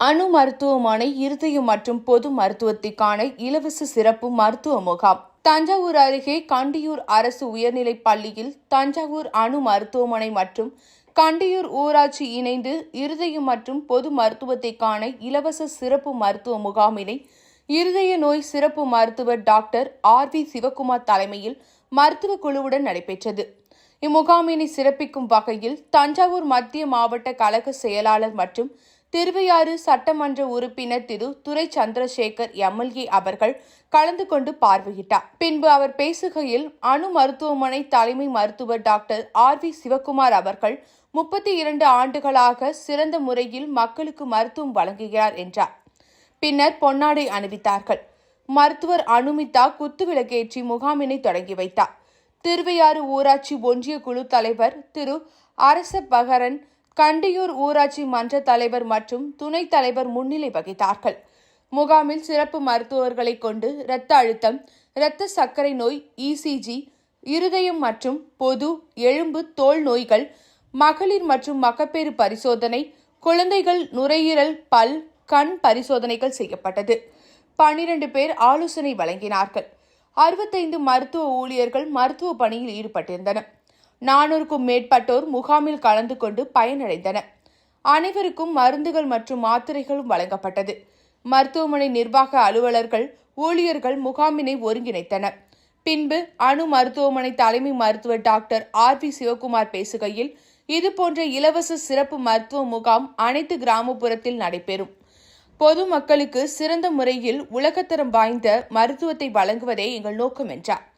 அணு மருத்துவமனை இருதயம் மற்றும் பொது மருத்துவத்திற்கான இலவச சிறப்பு மருத்துவ முகாம். தஞ்சாவூர் அருகே கண்டியூர் அரசு உயர்நிலைப் பள்ளியில் தஞ்சாவூர் அணு மருத்துவமனை மற்றும் கண்டியூர் ஊராட்சி இணைந்து இருதயம் மற்றும் பொது மருத்துவத்திற்கான இலவச சிறப்பு மருத்துவ முகாமினை இருதய நோய் சிறப்பு மருத்துவர் டாக்டர் ஆர் வி சிவகுமார் தலைமையில் மருத்துவ குழுவுடன் நடைபெற்றது. இம்முகாமினை சிறப்பிக்கும் வகையில் தஞ்சாவூர் மத்திய மாவட்ட கழக செயலாளர் மற்றும் திருவையாறு சட்டமன்ற உறுப்பினர் திரு. துரை சந்திரசேகர் எம்எல்ஏ அவர்கள் கலந்து கொண்டு பார்வையிட்டார். பின்பு அவர் பேசுகையில் அணு மருத்துவமனை தலைமை மருத்துவர் டாக்டர் ஆர். வி. சிவகுமார் அவர்கள் முப்பத்தி இரண்டு ஆண்டுகளாக சிறந்த முறையில் மக்களுக்கு மருத்துவம் வழங்குகிறார் என்றார். பின்னர் பொன்னாடை அணிவித்தார்கள். மருத்துவர் அனுமிதா குத்துவிளக்கேற்றி முகாமினை தொடங்கி வைத்தார். திருவையாறு ஊராட்சி ஒன்றிய குழு தலைவர் திரு. அரச பகரன் கண்டியூர் ஊராட்சி மன்ற தலைவர் மற்றும் துணைத் தலைவர் முன்னிலை வகித்தார்கள். முகாமில் சிறப்பு மருத்துவர்களை கொண்டு இரத்த அழுத்தம் இரத்த சர்க்கரை நோய் இசிஜி இருதயம் மற்றும் பொது எலும்பு தோல் நோய்கள் மகளிர் மற்றும் மகப்பேறு பரிசோதனை குழந்தைகள் நுரையீரல் பல் கண் பரிசோதனைகள் செய்யப்பட்டது. பன்னிரண்டு பேர் ஆலோசனை வழங்கினார்கள். அறுபத்தைந்து மருத்துவ ஊழியர்கள் மருத்துவ பணியில் ஈடுபட்டிருந்தனர். நானூறுக்கும் மேற்பட்டோர் முகாமில் கலந்து கொண்டு பயனடைந்தனர். அனைவருக்கும் மருந்துகள் மற்றும் மாத்திரைகளும் வழங்கப்பட்டது. மருத்துவமனை நிர்வாக அலுவலர்கள் ஊழியர்கள் முகாமினை ஒருங்கிணைத்தனர். பின்பு அணு மருத்துவமனை தலைமை மருத்துவர் டாக்டர் ஆர் வி சிவகுமார் பேசுகையில் இதுபோன்ற இலவச சிறப்பு மருத்துவ முகாம் அனைத்து கிராமப்புறத்தில் நடைபெறும். பொதுமக்களுக்கு சிறந்த முறையில் உலகத்தரம் வாய்ந்த மருத்துவத்தை வழங்குவதே எங்கள் நோக்கம் என்றார்.